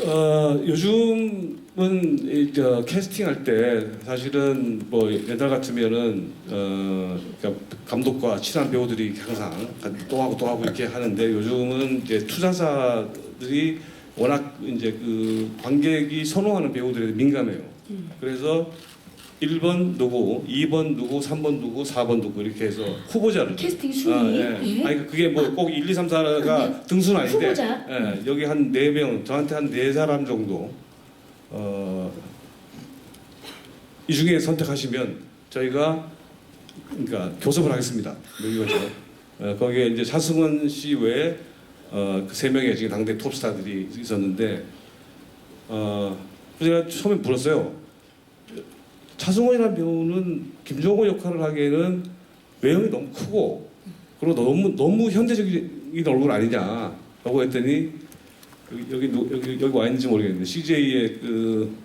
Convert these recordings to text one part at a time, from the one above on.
어, 요즘은 이, 저, 캐스팅할 때 사실은 뭐 옛날 같으면은 어, 그러니까 감독과 친한 배우들이 항상 또 하고 또 하고 이렇게 하는데 요즘은 이제 투자사들이 워낙 이제 그 관객이 선호하는 배우들에 민감해요. 그래서 1번 누구, 2번 누구, 3번 누구, 4번 누구 이렇게 해서 후보자를 캐스팅 순위. 아, 예. 예. 아니 그게 뭐 꼭 1, 2, 3, 4가 등수는 아닌데 후보자. 예, 여기 한네명 저한테 한네 사람 정도 어, 이 중에 선택하시면 저희가 그러니까 교섭을 하겠습니다. 뭐 이거죠. 어, 거기에 이제 차승원 씨 외에 어, 그세 명의 지금 당대 톱스타들이 있었는데 어, 제가 처음에 물었어요. 차승원이라는 배우는 김종호 역할을 하기에는 외형이 너무 크고 그리고 너무 너무 현대적인 얼굴 아니냐라고 했더니 여기 여기, 누- 여기, 여기 와 있는지 모르겠는데 CJ의 그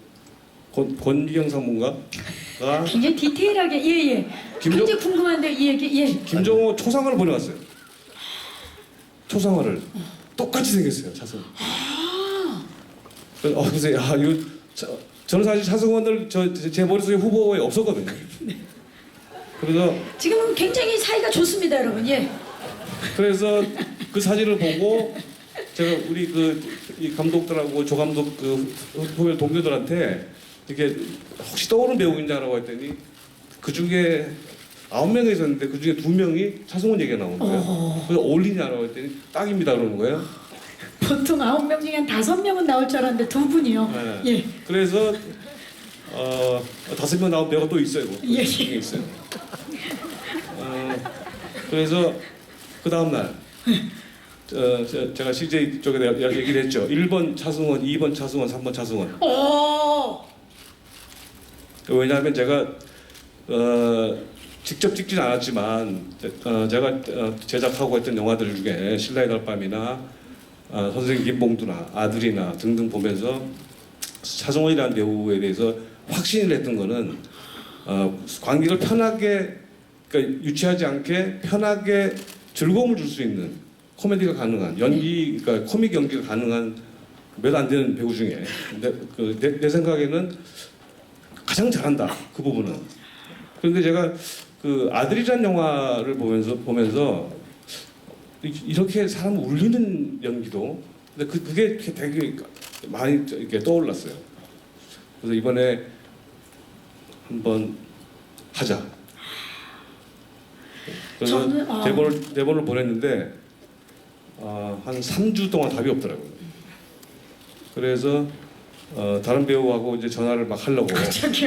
권, 권기경 상무가가 굉장히 디테일하게 예예. 김종 굉장히 궁금한데 이 얘기 예. 김종호 초상화를 보내왔어요. 초상화를 똑같이 생겼어요 차승원. 그래서 어 그래서 야 이거 차, 저는 사실 차승원을 저제 머릿속에 후보에 없었거든요. 그래서 지금은 굉장히 사이가 좋습니다, 여러분. 예. 그래서 그 사진을 보고 제가 우리 그 이 감독들하고 조 감독 그 후배 동료들한테 이렇게 혹시 떠오르는 배우인지라고 했더니 그 중에 아홉 명이 있었는데 그 중에 두 명이 차승원 얘기가 나오는 거예요. 그래서 어울리냐라고 했더니 딱입니다 그러는 거예요. 보통 아홉 명 중에 한 다섯 명은 나올 줄 알았는데 두 분이요. 네. 예. 그래서 어, 다섯 명 나온 배우가 또 있어요. 그 예, 예. 있어요. 어, 그래서 그 다음 날 어, 저- 제가 CJ 쪽에 내가 얘기를 했죠. 1번 차승원, 2번 차승원, 3번 차승원. 오. 왜냐하면 제가 어, 직접 찍지는 않았지만 어, 제가 어, 제작하고 했던 영화들 중에 신라의 달밤이나 어, 선생님 김봉두나 아들이나 등등 보면서 차승원이라는 배우에 대해서 확신을 했던 거는 어, 관객을 편하게 그러니까 유치하지 않게 편하게 즐거움을 줄 수 있는 코미디가 가능한 연기 그러니까 코믹 연기가 가능한 몇 안 되는 배우 중에 내, 그, 내, 내 생각에는 가장 잘한다 그 부분은. 그런데 제가 그 아들이란 영화를 보면서 보면서 이- 이렇게 사람 울리는 연기도 근데 그 그게 되게 많이 이렇게 떠올랐어요. 그래서 이번에 한번 하자. 그래서 저는, 아. 대본을 대본을 보냈는데 어, 한 3주 동안 답이 없더라고요. 그래서 어, 다른 배우하고 이제 전화를 막 하려고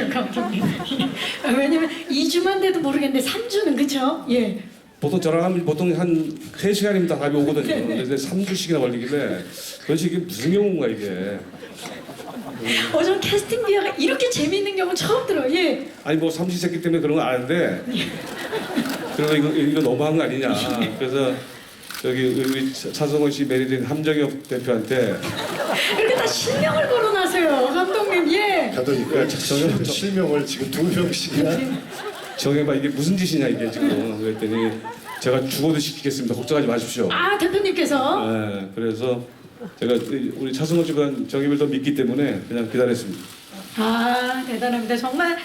감독님. 아, 왜냐면 2주만 돼도 모르겠는데 3주는 그쵸? 예. 보통 저랑 하면 보통 한 3시간이면 다 답이 오거든요. 네, 네. 근데 3주씩이나 걸리길래 도대체 이게 무슨 경우인가 이게. 어, 전 캐스팅 비하가 이렇게 재미있는 경우 처음 들어요. 예. 아니 뭐 삼시세끼 때문에 그런 거 아는데 그래서 이거, 이거 너무한 거 아니냐. 그래서 저기 우리 차- 차성원 씨 매니저인 함정엽 대표한테 이렇게 다 실명을 거론하세요, 감독님. 예. 그 실- 실명을 지금 두 명씩이나 정해봐 이게 무슨 짓이냐 이게 지금 그랬더니 제가 죽어도 시키겠습니다. 걱정하지 마십시오. 아, 대표님께서. 네, 그래서 제가 우리 차승원 씨가 정엽을 더 믿기 때문에 그냥 기다렸습니다. 아, 대단합니다. 정말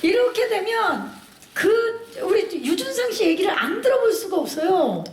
이렇게 되면 그 우리 유준상 씨 얘기를 안 들어볼 수가 없어요.